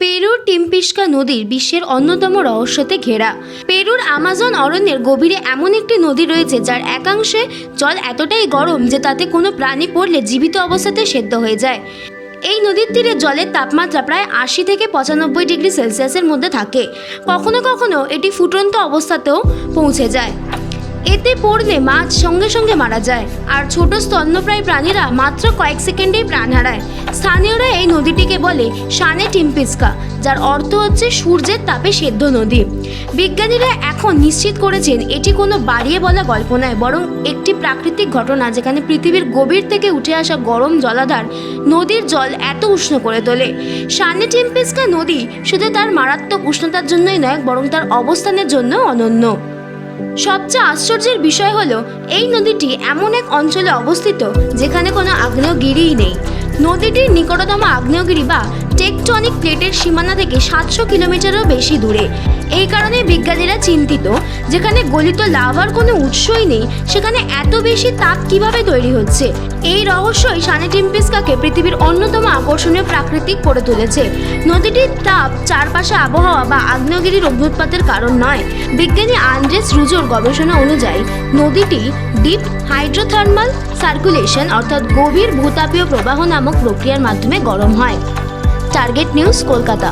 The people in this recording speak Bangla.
পেরুর টিম্পিস্কা নদীর বিশ্বের অন্যতম রহস্যতে ঘেরা। পেরুর আমাজন অরণ্যের গভীরে এমন একটি নদী রয়েছে যার একাংশে জল এতটাই গরম যে তাতে কোনো প্রাণী পড়লে জীবিত অবস্থাতে সেদ্ধ হয়ে যায়। এই নদীর তীরে জলের তাপমাত্রা প্রায় আশি থেকে পঁচানব্বই ডিগ্রি সেলসিয়াসের মধ্যে থাকে। কখনো কখনো এটি ফুটন্ত অবস্থাতেও পৌঁছে যায়। এতে পড়লে মাছ সঙ্গে সঙ্গে মারা যায়। আর ছোট স্তন্যপ্রায় প্রাণীরা মাত্র কয়েক সেকেন্ডেই প্রাণ হারায়। স্থানীয়রা এই নদীটিকে বলে শানে টিম্পিস্কা, যার অর্থ হচ্ছে সূর্যের তাপে সেদ্ধ নদী। বিজ্ঞানীরা এখন নিশ্চিত করেছেন এটি কোনো বাড়িয়ে বলা গল্প নয়, বরং একটি প্রাকৃতিক ঘটনা যেখানে পৃথিবীর গভীর থেকে উঠে আসা গরম জলাধার নদীর জল এত উষ্ণ করে তোলে। শানে টিম্পিস্কা নদী শুধু তার মারাত্মক উষ্ণতার জন্যই নয়, বরং তার অবস্থানের জন্য অনন্য। সবচেয়ে আশ্চর্যের বিষয় হলো, এই নদীটি এমন এক অঞ্চলে অবস্থিত যেখানে কোনো আগ্নেয়গিরিই নেই। নদীটির নিকটতম আগ্নেয়গিরি বা টেকটনিক প্লেটের সীমানা থেকে সাতশো কিলোমিটারও বেশি দূরে। এই কারণে বিজ্ঞানীরা চিন্তিত, যেখানে গলিত লাভার কোনো উৎসই নেই, সেখানে এত বেশি তাপ কীভাবে তৈরি হচ্ছে? এই রহস্যই সানেটিম্পিস্কাকে পৃথিবীর অন্যতম আকর্ষণীয় প্রাকৃতিক করে তুলেছে। নদীটির তাপ, চারপাশে আবহাওয়া বা আগ্নেয়গিরির অগ্নুৎপাতের কারণ নয়। বিজ্ঞানী আন্দ্রেস রুজোর গবেষণা অনুযায়ী, নদীটি ডিপ হাইড্রোথার্মাল সার্কুলেশন অর্থাৎ গভীর ভূতাপীয় প্রবাহ নামক প্রক্রিয়ার মাধ্যমে গরম হয়। Target news Kolkata